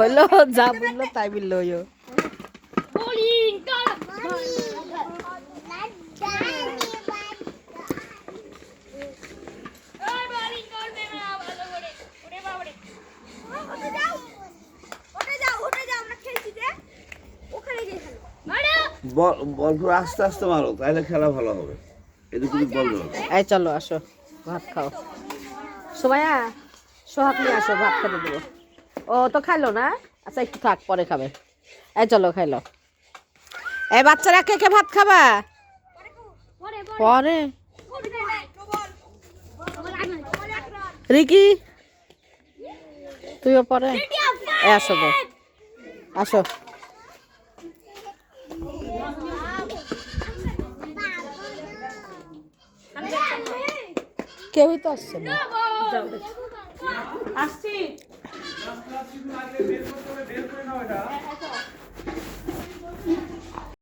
হইল যা বলল তাই বলল ওইও বোলিং কর ওই বোলিং করবে না ভালো করে। ওরে বাবারে। মারো বল বল পুরো আস্তে আস্তে মারো তাহলে খেলা ভালো হবে। এদিকে বল এই চলো আসো ভাত খাও। সোমায়া সোহাগ নিয়ে আসো ভাত খেতে দেবো। ও তো খাইলো না? আচ্ছা একটু থাক, পরে খাবে। এই চলো, খাইলো। এই বাচ্চারা কে কে ভাত খাবা? পরে। রিকি? তুইও পরে? এ আসো আসো। কেউই তো আসছে না। আসছি। বের করতে হবে বের করে নাও এটা। হ্যাঁ,